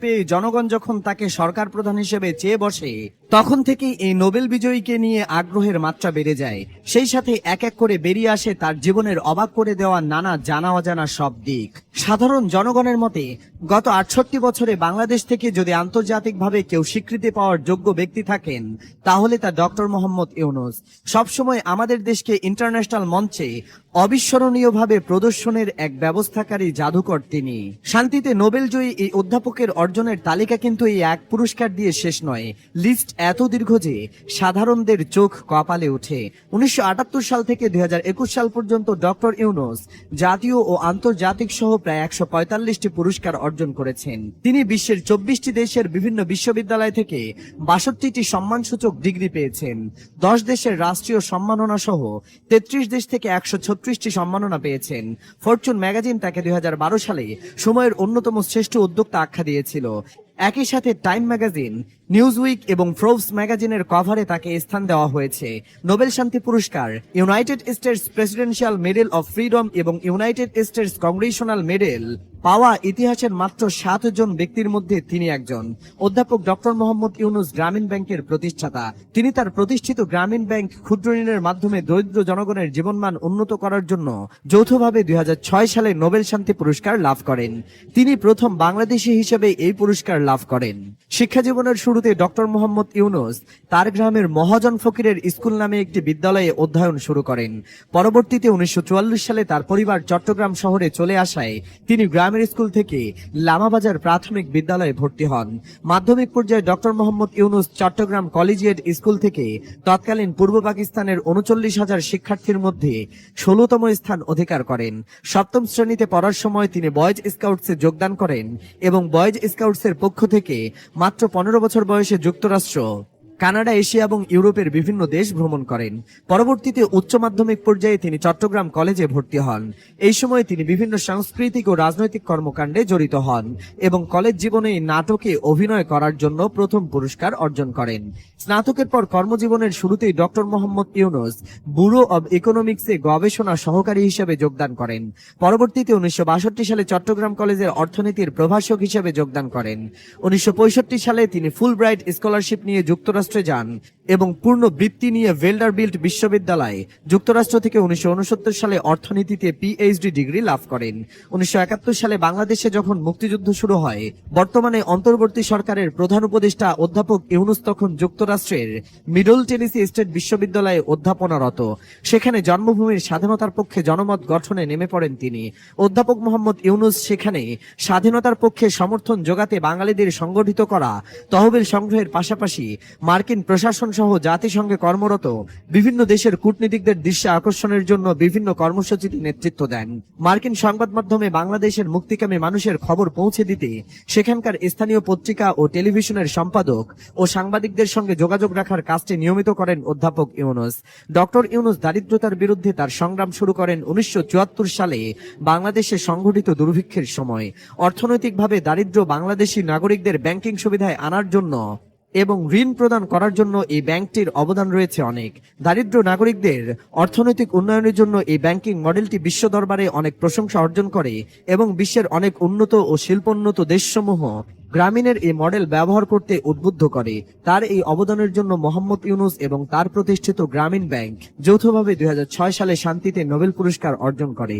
পেয়ে জনগণ যখন তাকে সরকার প্রধান হিসেবে চেয়ে বসে, তখন থেকেই এই নোবেল বিজয়ীকে নিয়ে আগ্রহের মাত্রা বেড়ে যায়। সেই সাথে এক এক করে বেরিয়ে আসে তার জীবনের অবাক করে দেওয়া নানা জানা অজানা সব দিক। সাধারণ জনগণের মতে, গত আটষট্টি বছরে বাংলাদেশ থেকে যদি আন্তর্জাতিকভাবে কেউ স্বীকৃতি পাওয়ার যোগ্য ব্যক্তি থাকেন, তাহলে তা ডক্টর মোহাম্মদ ইউনুস। সবসময় আমাদের দেশকে ইন্টারন্যাশনাল মঞ্চে অবিস্মরণীয়ভাবে প্রদর্শনের এক ব্যবস্থাকারী জাদুকর তিনি। শান্তিতে নোবেলজয়ী এই অধ্যাপকের অর্জনের তালিকা কিন্তু এই এক পুরস্কার দিয়ে শেষ নয়। লিস্ট এত দীর্ঘ যে সাধারণদের চোখ কপালে ওঠে। উনিশশো সাল থেকে দুই সাল পর্যন্ত ডক্টর ইউনুস জাতীয় ও আন্তর্জাতিক সহ প্রায় একশো পঁয়তাল্লিশটি পুরস্কার অর্জন করেছেন। তিনি বিশ্বের চব্বিশটি দেশের বিভিন্ন বিশ্ববিদ্যালয় থেকে বাষট্টিটি সম্মানসূচক ডিগ্রি পেয়েছেন। দশ দেশের রাষ্ট্রীয় সম্মাননা সহ তেত্রিশ দেশ থেকে একশো ছত্রিশটি সম্মাননা পেয়েছেন। ফরচুন ম্যাগাজিন তাকে দুই হাজার বারো সালে সময়ের অন্যতম শ্রেষ্ঠ উদ্যোক্তা আখ্যা দিয়েছিল একই সাথে টাইম ম্যাগাজিন নিউজ উইক এবং ফ্রোবস ম্যাগাজিনের কভারে তাকে স্থান দেওয়া হয়েছে। নোবেল শান্তি পুরস্কার, United States presidential medal of freedom এবং ইউনাইটেড স্টেটস কংগ্রেশনাল মেডেল। পাওয়া ইতিহাসের মাত্র সাত জন ব্যক্তির মধ্যে তিনি একজন। অধ্যাপক ডক্টর মোহাম্মদ ইউনুস গ্রামীণ ব্যাংকের প্রতিষ্ঠাতা। তিনি তার প্রতিষ্ঠিত গ্রামীণ ব্যাংক ক্ষুদ্র ঋণের মাধ্যমে দরিদ্র জনগণের জীবনমান উন্নত করার জন্য যৌথভাবে দুই সালে নোবেল শান্তি পুরস্কার লাভ করেন। তিনি প্রথম বাংলাদেশী হিসেবে এই পুরস্কার লাভ করেন। শিক্ষা জীবনের শুরুতে ডক্টর মোহাম্মদ ইউনুস তার গ্রামের মহাজন ফকিরের স্কুল নামে একটি বিদ্যালয়ে অধ্যয়ন শুরু করেন। পরবর্তীতে উনিশশো চুয়াল্লিশ সালে তার পরিবার চট্টগ্রাম শহরে চলে আসায় তিনি গ্রামের স্কুল থেকে লামাবাজার প্রাথমিক বিদ্যালয়ে ভর্তি হন। মাধ্যমিক পর্যায়ে doctor Mohammad Yunus Chittagong collegiate school থেকে তৎকালীন পূর্ব পাকিস্তানের উনচল্লিশ হাজার শিক্ষার্থীর মধ্যে ষোলতম স্থান অধিকার করেন। সপ্তম শ্রেণীতে পড়ার সময় তিনি বয়েজ স্কাউটসে যোগদান করেন এবং বয়েজ স্কাউটসের পক্ষ থেকে মাত্র পনেরো বছর বয়সে যুক্তরাষ্ট্র কানাডা, এশিয়া এবং ইউরোপের বিভিন্ন দেশ ভ্রমণ করেন। পরবর্তীতে উচ্চ মাধ্যমিক পর্যায়ে তিনি চট্টগ্রাম কলেজে ভর্তি হন। এই সময় তিনি বিভিন্ন সাংস্কৃতিক ও রাজনৈতিক কর্মকাণ্ডে জড়িত হন এবং কলেজ জীবনে নাটকে অভিনয় করার জন্য প্রথম পুরস্কার অর্জন করেন। স্নাতকের পর কর্মজীবনের শুরুতেই doctor Mohammad Yunus bureau of ইকোনমিক্সে গবেষণা সহকারী হিসেবে যোগদান করেন। পরবর্তীতে উনিশশো বাষট্টি সালে চট্টগ্রাম কলেজের অর্থনীতির প্রভাষক হিসেবে যোগদান করেন। উনিশশো পঁয়ষট্টি সালে তিনি ফুল ব্রাইট স্কলারশিপ নিয়ে যুক্তরাষ্ট্রে 最艰难。এবং পূর্ণ বৃত্তি নিয়ে ভেল্ডারবিল্ট বিশ্ববিদ্যালয়ে যুক্তরাষ্ট্র থেকে উনিশশো উনসত্তর সালে অর্থনীতিতে পিএইচডি ডিগ্রি লাভ করেন। উনিশশো একাত্তর সালে বাংলাদেশে যখন মুক্তিযুদ্ধ শুরু হয়, বর্তমানে অন্তর্বর্তী সরকারের প্রধান উপদেষ্টা অধ্যাপক ইউনুস তখন যুক্তরাষ্ট্রের মিডল টেনিসি স্টেট বিশ্ববিদ্যালয়ে অধ্যাপনারত। সেখানে জন্মভূমির স্বাধীনতার পক্ষে জনমত গঠনে নেমে পড়েন তিনি। অধ্যাপক মোহাম্মদ ইউনুস সেখানে স্বাধীনতার পক্ষে সমর্থন যোগাতে বাঙালিদের সংগঠিত করা, তহবিল সংগ্রহের পাশাপাশি মার্কিন প্রশাসন সহ জাতিসংঘে কর্মরত বিভিন্ন দেশের কূটনীতিকদের দৃশ্যে আকর্ষণের জন্য বিভিন্ন কর্মসূচিতে নেতৃত্ব দেন। মার্কিন সংবাদ মাধ্যমে বাংলাদেশের মুক্তিকামী মানুষের খবর পৌঁছে দিতে সেখানকার স্থানীয় পত্রিকা ও টেলিভিশনের সম্পাদক ও সাংবাদিকদের সঙ্গে যোগাযোগ রাখার কাজটি নিয়মিত করেন অধ্যাপক ইউনুস। ডক্টর ইউনুস দারিদ্রতার বিরুদ্ধে তার সংগ্রাম শুরু করেন উনিশশো চুয়াত্তর সালে বাংলাদেশে সংঘটিত দুর্ভিক্ষের সময়। অর্থনৈতিকভাবে দারিদ্র বাংলাদেশী নাগরিকদের ব্যাংকিং সুবিধায় আনার জন্য এবং ঋণ প্রদান করার জন্য এই ব্যাংকটির অবদান রয়েছে অনেক। দারিদ্র নাগরিকদের অর্থনৈতিক উন্নয়নের জন্য এই ব্যাংকিং মডেলটি বিশ্ব দরবারে অনেক প্রশংসা অর্জন করে এবং বিশ্বের অনেক উন্নত ও শিল্পোন্নত দেশসমূহ গ্রামীণের এই মডেল ব্যবহার করতে উদ্বুদ্ধ করে। তার এই অবদানের জন্য মোহাম্মদ ইউনুস এবং তার প্রতিষ্ঠিত গ্রামীণ ব্যাংক যৌথভাবে দুই হাজার ছয় সালে শান্তিতে নোবেল পুরস্কার অর্জন করে।